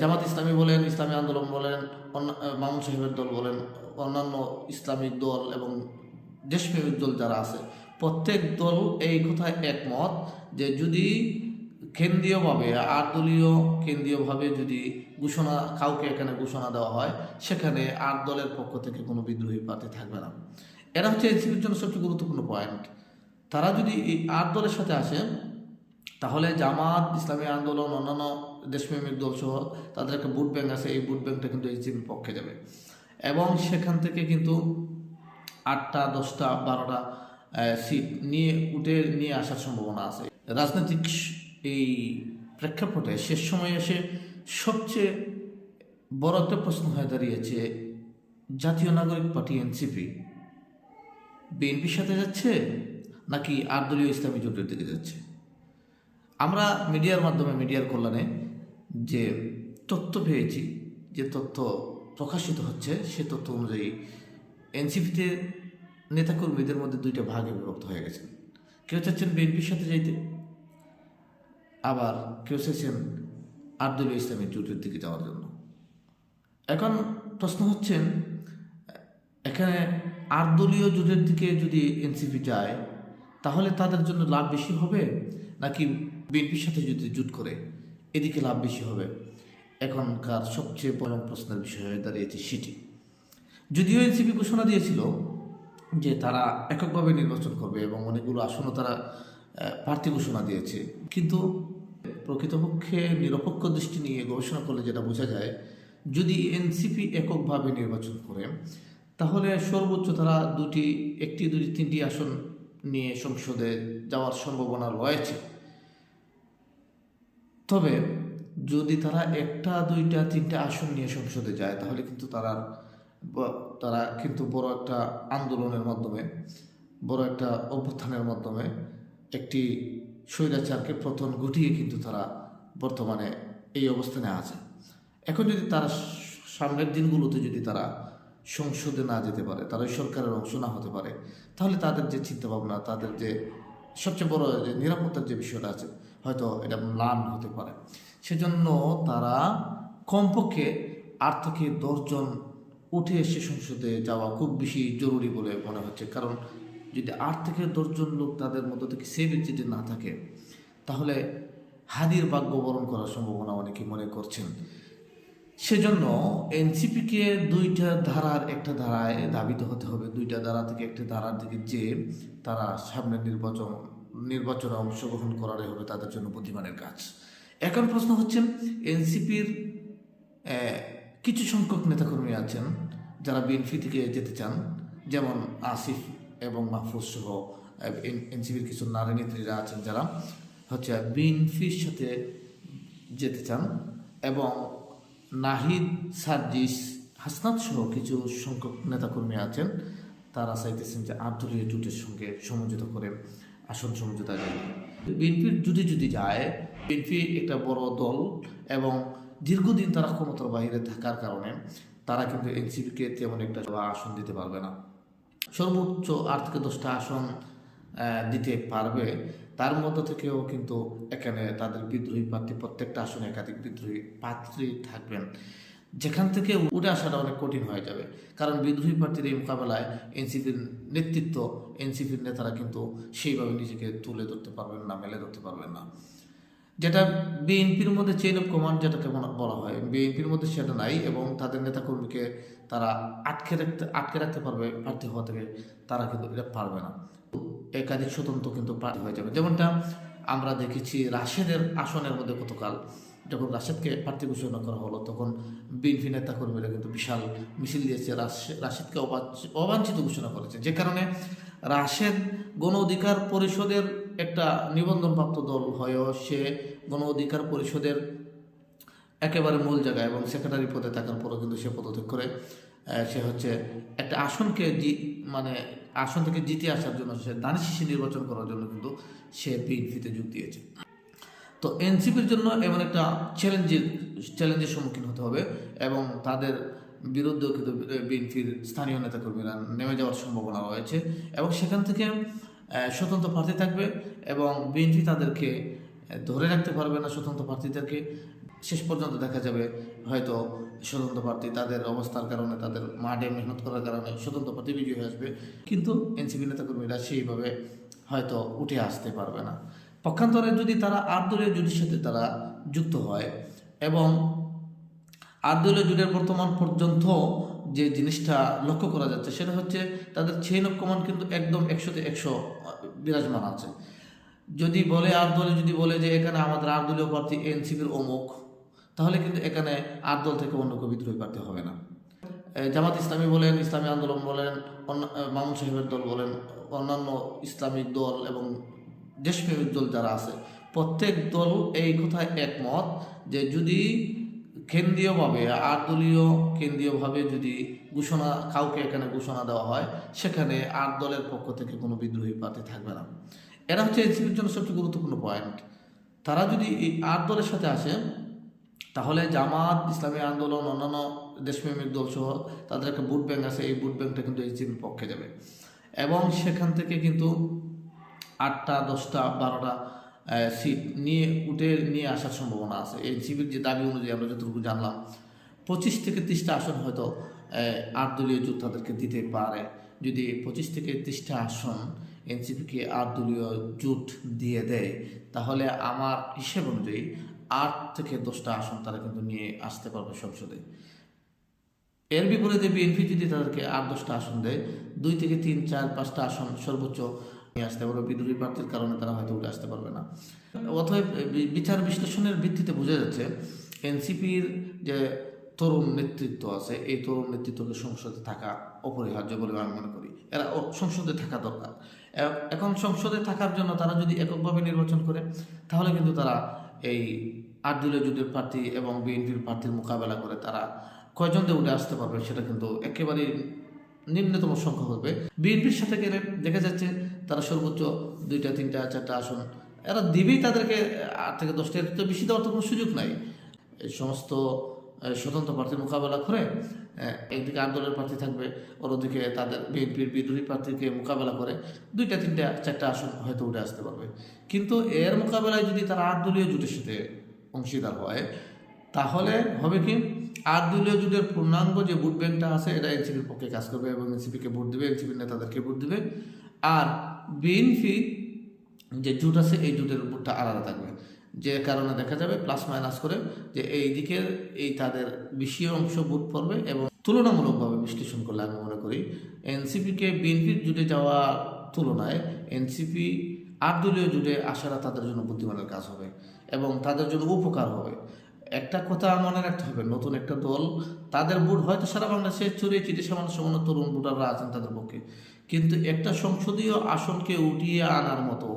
জামাত ইসলামী বলেন, ইসলামী আন্দোলন বলেন মামুন সাহেবের দল বলেন, অন্যান্য ইসলামিক দল এবং দেশপ্রেমিক দল যারা আছে, প্রত্যেক দল এই কথায় একমত যে যদি কেন্দ্রীয়ভাবে আট দলীয় কেন্দ্রীয়ভাবে যদি ঘোষণা, কাউকে এখানে ঘোষণা দেওয়া হয়, সেখানে আট দলের পক্ষ থেকে কোনো বিদ্রোহী প্রার্থী থাকবে না। এরা হচ্ছে এনসিপির জন্য সবচেয়ে গুরুত্বপূর্ণ পয়েন্ট তারা যদি এই আট দলের সাথে আসে, তাহলে জামাত, ইসলামী আন্দোলন, অন্যান্য দেশপ্রেমিক দল সহ তাদের একটা ভোট ব্যাংক আছে, এই ভোট ব্যাংকটা কিন্তু এনসিপির পক্ষে যাবে। এবং সেখান থেকে কিন্তু আটটা, দশটা, বারোটা সিট নিয়ে উঠে নিয়ে আসার সম্ভাবনা আছে। রাজনৈতিক এই প্রেক্ষাপটে শেষ সময়ে এসে সবচেয়ে বড় একটা প্রশ্ন হয়ে দাঁড়িয়েছে, জাতীয় নাগরিক পার্টি এনসিপি বিএনপির সাথে যাচ্ছে নাকি আট দলীয় ইসলামী জোটের দিকে যাচ্ছে? আমরা মিডিয়ার মাধ্যমে, মিডিয়ার কল্যাণে যে তথ্য পেয়েছি, যে তথ্য প্রকাশিত হচ্ছে, সে তথ্য অনুযায়ী এনসিপিতে নেতাকর্মীদের মধ্যে দুইটা ভাগে বিভক্ত হয়ে গেছেন। কেউ চাচ্ছেন বিএনপির সাথে যাইতে, আবার কেউ চাইছেন আব্দুল ইসলামী জোটের দিকে যাওয়ার জন্য। এখন প্রশ্ন হচ্ছেন এখানে আট দলীয় জোটের দিকে যদি এনসিপি যায়, তাহলে তাদের জন্য লাভ বেশি হবে? নাকি বিএনপির সাথে যদি জুট করে এদিকে লাভ বেশি হবে। এখনকার সবচেয়ে বড় প্রশ্নের বিষয় হয়ে দাঁড়িয়েছে সেটি। যদিও এনসিপি ঘোষণা দিয়েছিল যে তারা এককভাবে নির্বাচন করবে এবং অনেকগুলো আসনও তারা প্রার্থী ঘোষণা দিয়েছে। কিন্তু প্রকৃতপক্ষে নিরপেক্ষ দৃষ্টি নিয়ে গবেষণা করলে যেটা বোঝা যায়, যদি এনসিপি এককভাবে নির্বাচন করে, তাহলে সর্বোচ্চ তারা দুটি, একটি, দুটি, তিনটি আসন নিয়ে সংসদে যাওয়ার সম্ভাবনা রয়েছে। তবে যদি তারা একটা, দুইটা, তিনটা আসন নিয়ে সংসদে যায়, তাহলে কিন্তু তারা তারা কিন্তু বড় একটা আন্দোলনের মাধ্যমে, বড় একটা অভ্যুত্থানের মাধ্যমে একটি স্বৈরাচারকে প্রথম ঘটিয়ে কিন্তু তারা বর্তমানে এই অবস্থানে আছে। এখন যদি তারা সামনের দিনগুলোতে যদি তারা সংসদে না যেতে পারে, তারা সরকারের অংশ না হতে পারে, তাহলে তাদের যে চিন্তাভাবনা, তাদের যে সবচেয়ে বড় যে নিরাপত্তার যে বিষয়টা আছে হয়তো এটা ম্লান হতে পারে। সেজন্য তারা কমপক্ষে আট থেকে দশজন উঠে এসে সংসদে যাওয়া খুব বেশি জরুরি বলে মনে হচ্ছে। কারণ যদি আট থেকে দশজন লোক তাদের মধ্য থেকে সেভ যদি না থাকে, তাহলে হাদির ভাগ্য বরণ করার সম্ভাবনা অনেকে মনে করছেন। সেজন্য এনসিপিকে দুইটা ধারার একটা ধারায় দাবিত হতে হবে। দুইটা ধারা থেকে একটা ধারার দিকে যে তারা সামনের নির্বাচন নির্বাচনে অংশগ্রহণ করারই হবে তাদের জন্য বুদ্ধিমানের কাজ। এখন প্রশ্ন হচ্ছে, এনসিপির কিছু সংখ্যক নেতাকর্মী আছেন যারা বিএনপি থেকে যেতে চান, যেমন আসিফ এবং মাহফুজ সহ এনসিপির কিছু নারী নেত্রীরা আছেন যারা হচ্ছে বিএনপির সাথে যেতে চান এবং নাহিদ সার্জিস, হাসনাত সহ কিছু সংখ্যক নেতাকর্মী আছেন। তারা চাইতেছেন যে আব্দুলীয় জোটের সঙ্গে সমঝোতা করে আসন সমঝোতা যায় বিএনপির যদি যদি যায়, বিএনপি একটা বড় দল এবং দীর্ঘদিন তারা ক্ষমতার বাইরে থাকার কারণে তারা কিন্তু এনসিপিকে তেমন একটা আসন দিতে পারবে না। সর্বোচ্চ আট থেকে দশটা আসন দিতে পারবে। তার মধ্যে থেকেও কিন্তু এখানে তাদের বিদ্রোহী প্রার্থী প্রত্যেকটা আসনে একাধিক বিদ্রোহী প্রার্থী থাকবেন। যেখান থেকে উঠে আসাটা অনেক কঠিন হয়ে যাবে। কারণ বিদ্রোহী প্রার্থীর এই মোকাবেলায় এনসিপির নেতৃত্ব, এনসিপির নেতারা কিন্তু সেইভাবে নিজেকে তুলে ধরতে পারবেন না, মেলে ধরতে পারবেন না। যেটা বিএনপির মধ্যে চেইন অফ কমান্ড যেটাকে বলা- হয়, বিএনপির মধ্যে সেটা নাই এবং তাদের নেতাকর্মীকে তারা আটকে রাখতে আটকে রাখতে পারবে, প্রার্থী হওয়া থেকে তারা কিন্তু এটা পারবে না। একাধিক স্বতন্ত্র কিন্তু প্রার্থী হয়ে যাবে। যেমনটা আমরা দেখেছি রাশেদের আসনের মধ্যে গতকাল। যখন রাশেদকে প্রার্থী ঘোষণা করা হলো, তখন বিএনপি নেতাকর্মীরা কিন্তু বিশাল মিছিল দিয়েছে। রাশেদকে অবাঞ্ছিত ঘোষণা করেছে। যে কারণে রাশেদ গণ অধিকার পরিষদের একটা নিবন্ধনপ্রাপ্ত দল হয়েও সে গণ অধিকার পরিষদের একেবারে মূল জায়গায় এবং সেক্রেটারি পদে থাকার পরও কিন্তু সে পদত্যাগ করে সে হচ্ছে একটা আসনকে জি মানে আসন থেকে জিতে আসার জন্য সে দানি শিশি নির্বাচন করার জন্য কিন্তু সে বিএনপিতে যোগ দিয়েছে। তো এনসিপির জন্য এমন একটা চ্যালেঞ্জের চ্যালেঞ্জের সম্মুখীন হতে হবে এবং তাদের বিরুদ্ধেও কিন্তু বিএনপির স্থানীয় নেতাকর্মীরা নেমে যাওয়ার সম্ভাবনা রয়েছে এবং সেখান থেকে স্বতন্ত্র প্রার্থী থাকবে এবং বিএনপি তাদেরকে ধরে রাখতে পারবে না স্বতন্ত্র প্রার্থীদেরকে। শেষ পর্যন্ত দেখা যাবে হয়তো স্বতন্ত্র প্রার্থী তাদের অবস্থার কারণে, তাদের মাঠে মেহনত করার কারণে স্বতন্ত্র প্রার্থী বিজয়ী হয়ে আসবে। কিন্তু এনসিপি নেতাকর্মীরা সেইভাবে হয়তো উঠে আসতে পারবে না। পক্ষান্তরে যদি তারা আট দলীয় জুটির সাথে তারা যুক্ত হয় এবং আট দলীয় জুটের বর্তমান পর্যন্ত যে জিনিসটা লক্ষ্য করা যাচ্ছে, সেটা হচ্ছে তাদের অফ কমান্ড কিন্তু একদম একশোতে একশো বিরাজমান আছে। যদি বলে আট দলে যদি বলে যে এখানে আমাদের আট দলীয় প্রার্থী এনসিপির অমুক, তাহলে কিন্তু এখানে আট দল থেকে অন্য কেউ বিদ্রোহী প্রার্থী হবে না। জামাত ইসলামী বলেন, ইসলামী আন্দোলন বলেন, অন্য মামুন সাহেবের দল বলেন, অন্যান্য ইসলামিক দল এবং দেশপ্রেমিক দল যারা আছে, প্রত্যেক দল এই কথায় একমত যে যদি কেন্দ্রীয়ভাবে আট দলীয় কেন্দ্রীয়ভাবে যদি ঘোষণা, কাউকে এখানে ঘোষণা দেওয়া হয়, সেখানে আট দলের পক্ষ থেকে কোনো বিদ্রোহী প্রার্থী থাকবে না। এরা হচ্ছে এনসিপির জন্য সবচেয়ে গুরুত্বপূর্ণ পয়েন্ট তারা যদি এই আট দলের সাথে আসে, তাহলে জামাত, ইসলামী আন্দোলন, অন্যান্য দেশপ্রেমিক দল সহ তাদের একটা ভোট ব্যাংক আছে, এই ভোট ব্যাংকটা কিন্তু এনসিপির পক্ষে যাবে। এবং সেখান থেকে কিন্তু আটটা, দশটা, বারোটা সিট নিয়ে উঠে নিয়ে আসার সম্ভাবনা আছে। এনসিপির যে দাবি অনুযায়ী আমরা যতটুকু জানলাম, পঁচিশ থেকে তিরিশটা আসন হয়তো আট দলীয় জোট তাদেরকে দিতে পারে। যদি পঁচিশ থেকে তিরিশটা আসন এনসিপিকে আট দলীয় জোট দিয়ে দেয়, তাহলে আমার হিসেব অনুযায়ী আট থেকে দশটা আসন তারা কিন্তু নিয়ে আসতে পারবে সংসদে। এর বিপরীতে বিএনপি যদি তাদেরকে আট, দশটা আসন দেয়, দুই থেকে তিন, চার, পাঁচটা আসন সর্বোচ্চ আসতে পারবে বিদ্রোহী প্রার্থীর কারণে তারা হয়তো উঠে আসতে পারবে না। অতএব বি- বিচার বিশ্লেষণের ভিত্তিতে বোঝা যাচ্ছে, এনসিপির যে তরুণ নেতৃত্ব আছে, এই তরুণ নেতৃত্বকে সংসদে থাকা অপরিহার্য বলে আমি মনে করি। এরা সংসদে থাকা দরকার। এখন সংসদে থাকার জন্য তারা যদি এককভাবে নির্বাচন করে, তাহলে কিন্তু তারা এই আট দলীয় জোটের প্রার্থী এবং বিএনপির প্রার্থীর মোকাবেলা করে তারা কয়জন দিয়ে উঠে আসতে পারবে, সেটা কিন্তু একেবারেই নিম্নতম সংখ্যা হবে। বিএনপির সাথে গেলে দেখা যাচ্ছে তারা সর্বোচ্চ দুইটা, তিনটা, চারটা আসন। এরা দিবেই তাদেরকে, আট থেকে দশটা এর তো বেশি দেওয়ার তো কোনো সুযোগ নাই। এই সমস্ত স্বতন্ত্র প্রার্থীর মোকাবেলা করে একদিকে আট দলের প্রার্থী থাকবে, অন্যদিকে তাদের বিএনপির বিদ্রোহী প্রার্থীকে মোকাবেলা করে দুইটা, তিনটা, চারটা আসন হয়তো উঠে আসতে পারবে। কিন্তু এর মোকাবেলায় যদি তারা আট দলীয় জোটের সাথে অংশীদার হয়, তাহলে হবে কি? আট দলীয় জোটের পূর্ণাঙ্গ যে ভোট ব্যাংকটা আছে, এটা এনসিপির পক্ষে কাজ করবে এবং এনসিপিকে ভোট দেবে, এনসিপির নেতাদেরকে ভোট দেবে। আর বিএনপি যে জোট আছে, এই জোটের উপরটা আলাদা থাকবে। যে কারণে দেখা যাবে প্লাস মাইনাস করে যে এই দিকের এই তাদের বেশি অংশ ভোট পড়বে এবং তুলনামূলকভাবে বিশ্লেষণ করলে আমি মনে করি এনসিপিকে বিএনপির জুটে যাওয়ার তুলনায় এনসিপি আট দলীয় জুটে আসাটা তাদের জন্য বুদ্ধিমানের কাজ হবে এবং তাদের জন্য উপকার হবে। একটা কথা মনে রাখতে হবে, নতুন একটা দল, তাদের ভোট হয়তো সারা বাংলাদেশে ছড়িয়ে চিঠি সামান্য সামান্য তরুণ ভোটাররা আছেন তাদের পক্ষে। কিন্তু একটা সংসদীয় আসনকে উঠিয়ে আনার মতো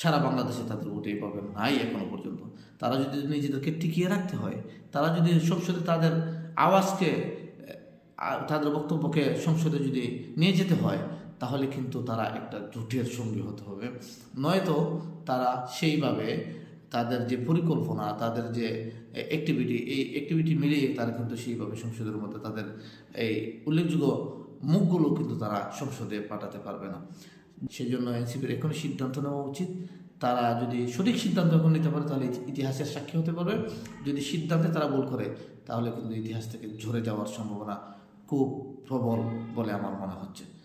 সারা বাংলাদেশে তাদের ভোটেই পাবেন নাই এখনও পর্যন্ত। তারা যদি নিজেদেরকে টিকিয়ে রাখতে হয়, তারা যদি সংসদে তাদের আওয়াজকে তাদের বক্তব্যকে সংসদে যদি নিয়ে যেতে হয়, তাহলে কিন্তু তারা একটা জোটের সঙ্গী হতে হবে। নয়তো তারা সেইভাবে তাদের যে পরিকল্পনা, তাদের যে অ্যাক্টিভিটি এই অ্যাক্টিভিটি মিলিয়ে তারা কিন্তু সেইভাবে সংসদের মধ্যে তাদের এই উল্লেখযোগ্য মুখগুলো কিন্তু তারা সংসদে পাঠাতে পারবে না। সেই জন্য এনসিপির এখনই সিদ্ধান্ত নেওয়া উচিত। তারা যদি সঠিক সিদ্ধান্ত এখন নিতে পারে, তাহলে ইতিহাসের সাক্ষী হতে পারবে। যদি সিদ্ধান্তে তারা ভুল করে, তাহলে কিন্তু ইতিহাস থেকে ঝরে যাওয়ার সম্ভাবনা খুব প্রবল বলে আমার মনে হচ্ছে।